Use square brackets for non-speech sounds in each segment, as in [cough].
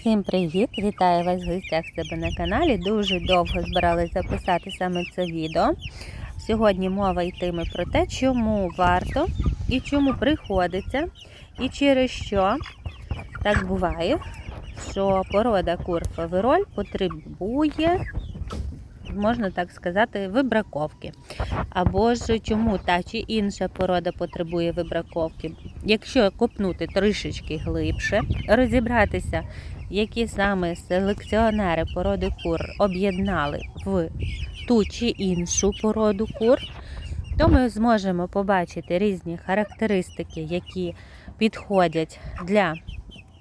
Всім привіт! Вітаю вас в гостях себе на каналі. Дуже довго збиралась записати саме це відео. Сьогодні мова йтиме про те, чому варто і чому приходиться, і через що так буває, що порода кур фавероль потребує, можна так сказати, вибраковки. Або ж чому та чи інша порода потребує вибраковки. Якщо копнути трішечки глибше, розібратися, які саме селекціонери породи кур об'єднали в ту чи іншу породу кур, то ми зможемо побачити різні характеристики, які підходять для,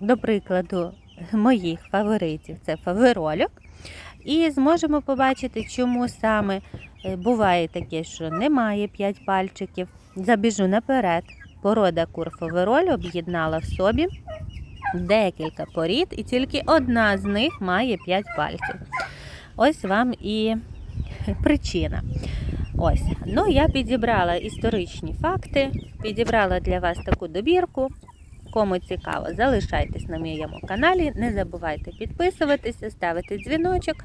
до прикладу, моїх фаворитів це фаверольок. І зможемо побачити, чому саме е, буває таке, що немає 5 пальчиків. Забіжу наперед. Порода кур фавероль об'єднала в собі декілька порід, і тільки одна з них має 5 пальців. Ось вам і [laughs] причина. Ось, ну я підібрала історичні факти, підібрала для вас таку добірку. Кому цікаво, залишайтесь на моєму каналі, не забувайте підписуватися, ставити дзвіночок,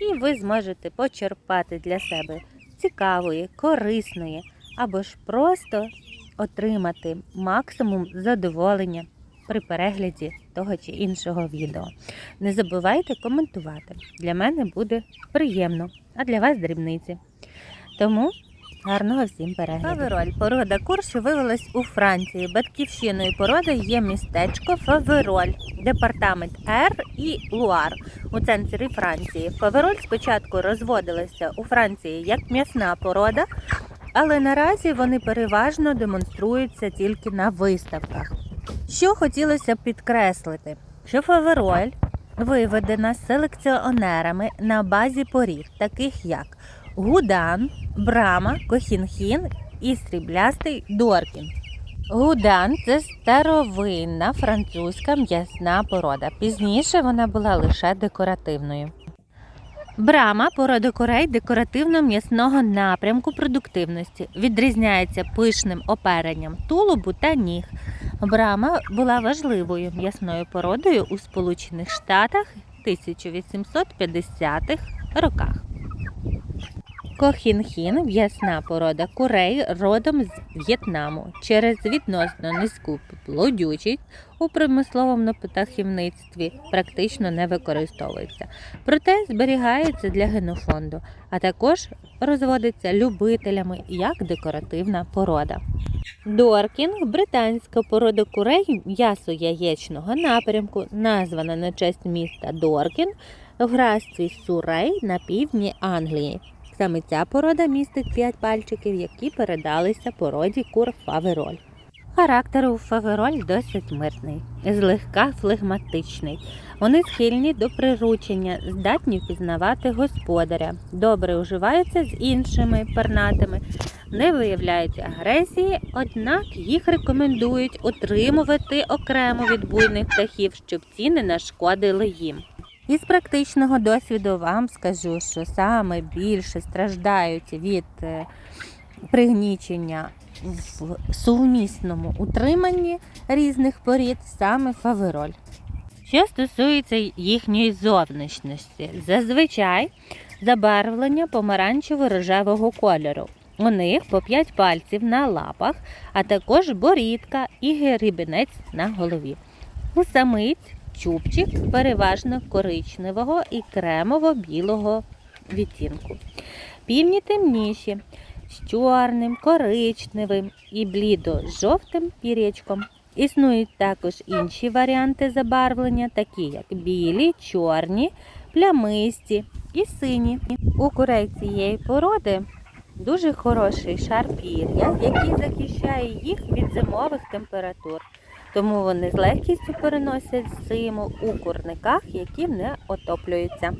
і ви зможете почерпати для себе цікавої, корисної або ж просто отримати максимум задоволення при перегляді того чи іншого відео. Не забувайте коментувати. Для мене буде приємно, а для вас дрібниці. Тому гарного всім перегляду. Фавероль порода кур, що вивелась у Франції. Батьківщиною породи є містечко Фавероль, департамент Р і Луар у центрі Франції. Фавероль спочатку розводилася у Франції як м'ясна порода, але наразі вони переважно демонструються тільки на виставках. Що хотілося б підкреслити, що фавероль виведена селекціонерами на базі порід, таких як Гудан, Брама, Кохінхін і сріблястий Доркін. Гудан це старовинна французька м'ясна порода. Пізніше вона була лише декоративною. Брама порода корей декоративно-м'ясного напрямку продуктивності. Відрізняється пишним оперенням тулубу та ніг. Брама була важливою м'ясною породою у Сполучених Штатах 1850-х роках. Кохінхін м'ясна порода курей родом з В'єтнаму. Через відносно низьку плодючість у промисловому птахівництві практично не використовується, проте зберігається для генофонду, а також розводиться любителями як декоративна порода. Доркінг британська порода курей м'ясо яєчного напрямку, названа на честь міста Доркін в графстві Сурей на півдні Англії. Саме ця порода містить 5 пальчиків, які передалися породі кур фавероль. Характер у фавероль досить мирний, злегка флегматичний. Вони схильні до приручення, здатні впізнавати господаря, добре уживаються з іншими пернатими, не виявляють агресії, однак їх рекомендують утримувати окремо від буйних птахів, щоб ці не нашкодили їм. Із практичного досвіду вам скажу, що саме більше страждають від е, пригнічення в сумісному утриманні різних порід саме фавероль. Що стосується їхньої зовнішності, зазвичай забарвлення помаранчево-рожевого кольору. У них по 5 пальців на лапах, а також борідка і грібінець на голові. У самиць чубчик переважно коричневого і кремово-білого відтінку. Півні темніші з чорним, коричневим і блідо-жовтим пір'ячком. Існують також інші варіанти забарвлення, такі як білі, чорні, плямисті і сині. У курей цієї породи дуже хороший шар пір'я, який захищає їх від зимових температур. Тому вони з легкістю переносять зиму у курниках, які не отоплюються.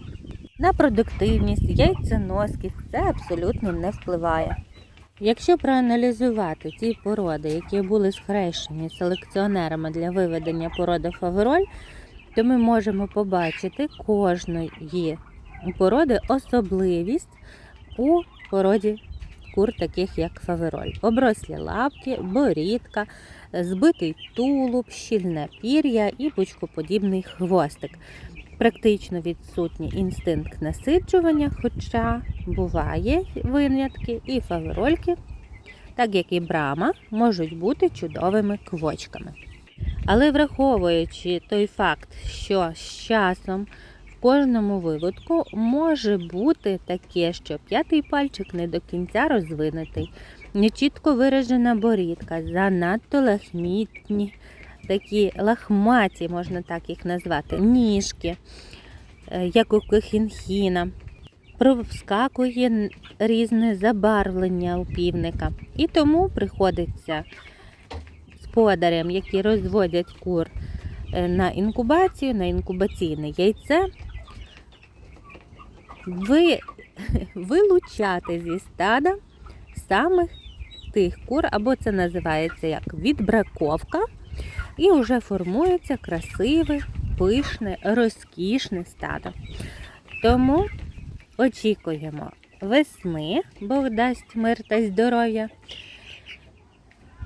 На продуктивність, яйценоскість це абсолютно не впливає. Якщо проаналізувати ті породи, які були схрещені селекціонерами для виведення породи фавероль, то ми можемо побачити кожної породи особливість у породі кур, таких як фавероль. Оброслі лапки, борідка, збитий тулуб, щільне пір'я і пучкоподібний хвостик. Практично відсутній інстинкт насиджування, хоча буває винятки і фаверольки, так як і брама, можуть бути чудовими квочками. Але враховуючи той факт, що з часом в кожному виводку може бути таке, що п'ятий пальчик не до кінця розвинутий, нечітко виражена борідка, занадто лахмітні, такі лахматі, можна так їх назвати, ніжки, е, як у кохінхіна. Проскакує різне забарвлення у півника. І тому приходиться господарям, які розводять кур е, на інкубацію, на інкубаційне яйце, ви, [laughs] вилучати зі стада самих тих кур, або це називається як відбраковка, і вже формується красиве, пишне, розкішне стадо. Тому очікуємо весни, Бог дасть мир та здоров'я.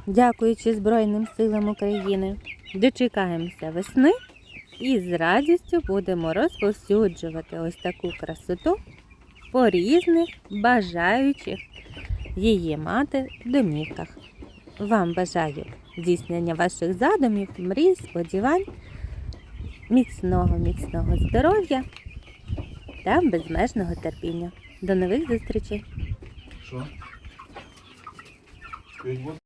Дякуючи Збройним силам України, дочекаємося весни і з радістю будемо розповсюджувати ось таку красоту по різних бажаючих її мати в домівках. Вам бажаю здійснення ваших задумів, мрій, сподівань, міцного, міцного здоров'я та безмежного терпіння. До нових зустрічей! Що?